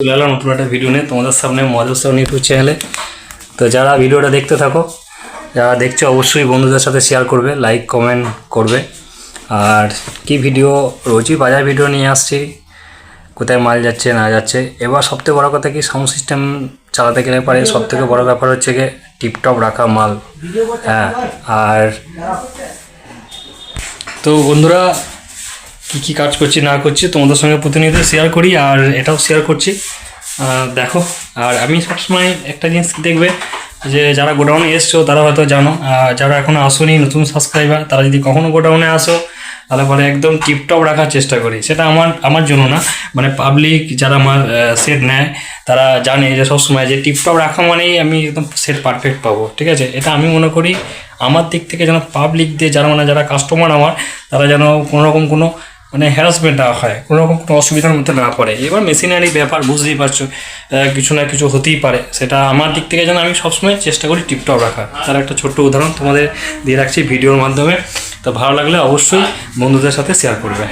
চলে এলাম নতুন একটা ভিডিও নিয়ে তোমাদের সামনে মজার সামনে ইউটিউব চ্যানেলে তো যারা ভিডিওটা দেখতে থাকো যারা দেখছ অবশ্যই বন্ধুদের সাথে শেয়ার করবে লাইক কমেন্ট করবে। আর কি ভিডিও রোজই বাজার ভিডিও নিয়ে আসছি কোথায় মাল যাচ্ছে না যাচ্ছে। এবার সবথেকে বড় কথা কি সাউন্ড সিস্টেম চালাতে গেলে পারে সবথেকে বড় ব্যাপার হচ্ছে গিয়ে টিপটপ রাখা মাল। হ্যাঁ আর তো বন্ধুরা কি কি কাজ করছি, না করছি, তোমাদের সঙ্গে প্রতিনিয়ত শেয়ার করি আর এটাও শেয়ার করছি। দেখো, আর আমি সবসময় একটা জিনিস দেখবে যে যারা গোডাউনে এসছো, তারা হয়তো জানো আর যারা এখনও আসোনি, নতুন সাবস্ক্রাইবার তারা যদি কখনো গোডাউনে আসো, তাহলে পরে একদম টিপটপ রাখার চেষ্টা করি। সেটা আমার আমার জন্য না মানে পাবলিক যারা আমার সেট নেয়, তারা জানে যে সবসময় যে টিপটপ রাখা মানেই আমি একদম সেট পারফেক্ট পাবো, ঠিক আছে? এটা আমি মনে করি, আমার দিক থেকে যেন পাবলিক দিয়ে যারা মানে যারা কাস্টমার আমার, তারা যেন কোনোরকম কোনো মানে হ্যারাসমেন্ট না হয় কোনো রকম কোনো অসুবিধার মধ্যে না পড়ে। এবার মেশিনারি ব্যাপার, বুঝতেই পারছ কিছু না কিছু হতেই পারে। সেটা আমার দিক থেকে যেন আমি সবসময় চেষ্টা করি টিপটপ রাখার। তার একটা ছোট্ট উদাহরণ তোমাদের দিয়ে রাখছি ভিডিওর মাধ্যমে। তো ভালো লাগলে অবশ্যই বন্ধুদের সাথে শেয়ার করবে।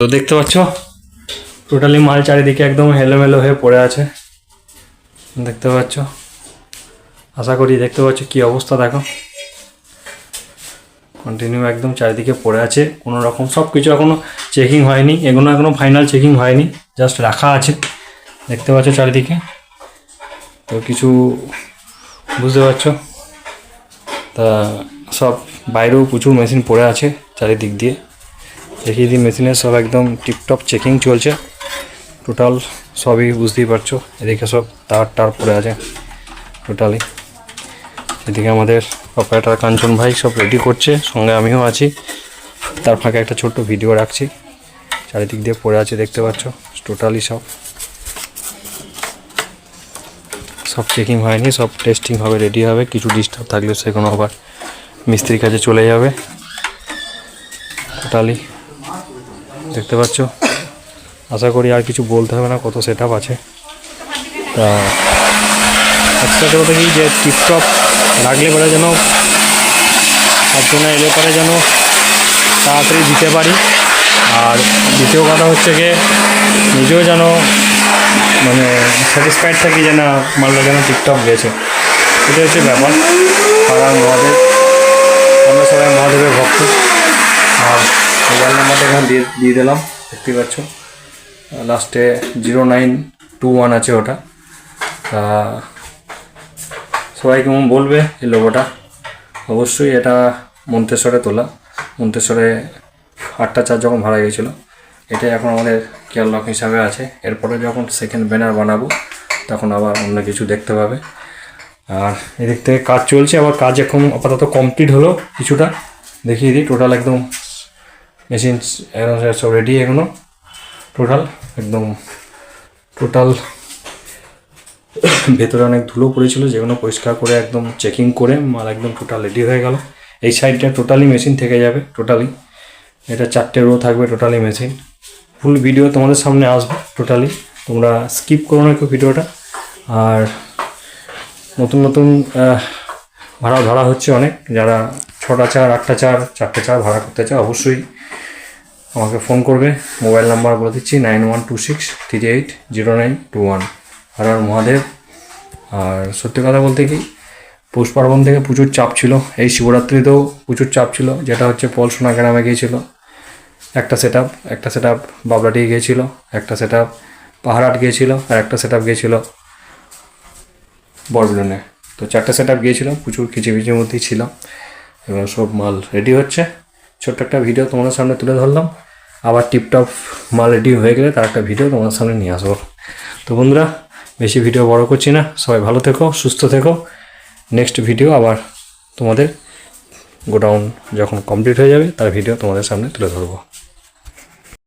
তো দেখতে পাচ্ছ টোটালি মাল চারিদিকে একদম হেলোমেলো হয়ে পড়ে আছে। দেখতে পাচ্ছ, আশা করি দেখতে পাচ্ছ কি অবস্থা দেখো। কন্টিনিউ একদম চারিদিকে পড়ে আছে। কোনো রকম সব কিছু এখনও চেকিং হয়নি। এগুলো এখনও ফাইনাল চেকিং হয়নি। জাস্ট রাখা আছে। দেখতে পাচ্ছ চারিদিকে। তো কিছু বুঝতে পারছ? তা সব বাইরেও প্রচুর মেশিন পড়ে আছে চারিদিক দিয়ে। দেখিয়ে দিই মেশিনের সব একদম টিপটপ চেকিং চলছে। টোটাল সবই বুঝতেই পারছ। এদিকে সব তার টার পড়ে আছে। টোটালি এদিকে আমাদের অপারেটার কাঞ্চন ভাই সব রেডি করছে, সঙ্গে আমিও আছি। তার ফাঁকে একটা ছোট্ট ভিডিও রাখছি। চারিদিক দিয়ে পড়ে আছে দেখতে পাচ্ছ টোটালি সব। সব চেকিং হয়নি, সব টেস্টিং হবে রেডি হবে। কিছু ডিস্টার্ব থাকলে সেগুলো আবার মিস্ত্রির কাছে চলে যাবে। টোটালি দেখতে পাচ্ছ? আশা করি আর কিছু বলতে হবে না, কত সেট আছে। তা একটা কথা কি যে টিপটপ লাগলে পরে যেন সাতজনে এলে পরে যেন তাড়াতাড়ি দিতে পারি। আর দ্বিতীয় কথা হচ্ছে গিয়ে নিজেও যেন মানে স্যাটিসফাইড থাকি যে না মালটা যেন টিকটক গেছে। এটা হচ্ছে ব্যাপার। আর মহাদেব আমরা সবাই মহাদেবের ভক্ত। আর মোবাইল নাম্বারটা এখানে দিয়ে দিয়ে দিলাম দেখতে পাচ্ছ। লাস্টে জিরো নাইন টু ওয়ান আছে ওটা। তা সবাই কেমন বলবে এই লোগোটা অবশ্যই এটা মন্তেশ্বরে তোলা। মন্তেশ্বরে আটটা চার যখন ভাড়া গিয়েছিল এটাই এখন আমাদের কেয়ার লক হিসাবে আছে। এরপরে যখন সেকেন্ড ব্যানার বানাবো, তখন আবার অন্য কিছু দেখতে পাবে। আর এদিক থেকে কাজ চলছে, আবার কাজ এখন আপাতত কমপ্লিট হলো কিছুটা। দেখিয়ে দিই টোটাল একদম মেশিন সব রেডি এখনও। টোটাল একদম টোটাল ভেতরে অনেক ধুলো পড়েছিল, যেগুলো পরিষ্কার করে একদম চেকিং করে মাল একদম টোটাল রেডি হয়ে গেল। এই সাইডটা টোটালি মেশিন থেকে যাবে টোটালি এটা চারটে রো থাকবে টোটালি মেশিন ফুল ভিডিও তোমাদের সামনে আসবে টোটালি তোমরা স্কিপ করো না একটু ভিডিওটা আর নতুন নতুন ভাড়া ধরা হচ্ছে অনেক। যারা ছটা চার, আটটা চার, চারটে চার ভাড়া করতে চায়, অবশ্যই আমাকে ফোন করবে। মোবাইল নাম্বার বলে দিচ্ছি nine one two six three eight zero nine two one আর আর মহাদেব। আর সত্যি কথা বলতে কি, পৌষ পার্বণ থেকে প্রচুর চাপ ছিল। এই শিবরাত্রিতেও প্রচুর চাপ ছিল, যেটা হচ্ছে পল সোনা গ্রামে গিয়েছিল। একটা সেট আপ একটা সেট আপ বাবলাটি গিয়েছিল, একটা সেট আপ পাহাড়াট গিয়েছিল, আর একটা সেট আপ গিয়েছিল বরবেলনে। তো চারটে সেট আপ গিয়েছিল, প্রচুর কিচিমিচির মধ্যেই ছিলাম এবং সব মাল রেডি হচ্ছে। ছোট্ট একটা ভিডিও তোমাদের সামনে তুলে ধরলাম। আবার টিপটপ মাল রেডি হয়ে গেলে তার একটা ভিডিও তোমাদের সামনে নিয়ে আসব। তো বন্ধুরা বেশি ভিডিও বড় করছি না। সবাই ভালো থেকো, সুস্থ থেকো। নেক্সট ভিডিও আবার তোমাদের গোডাউন যখন কমপ্লিট হয়ে যাবে, তার ভিডিও তোমাদের সামনে তুলে ধরবো।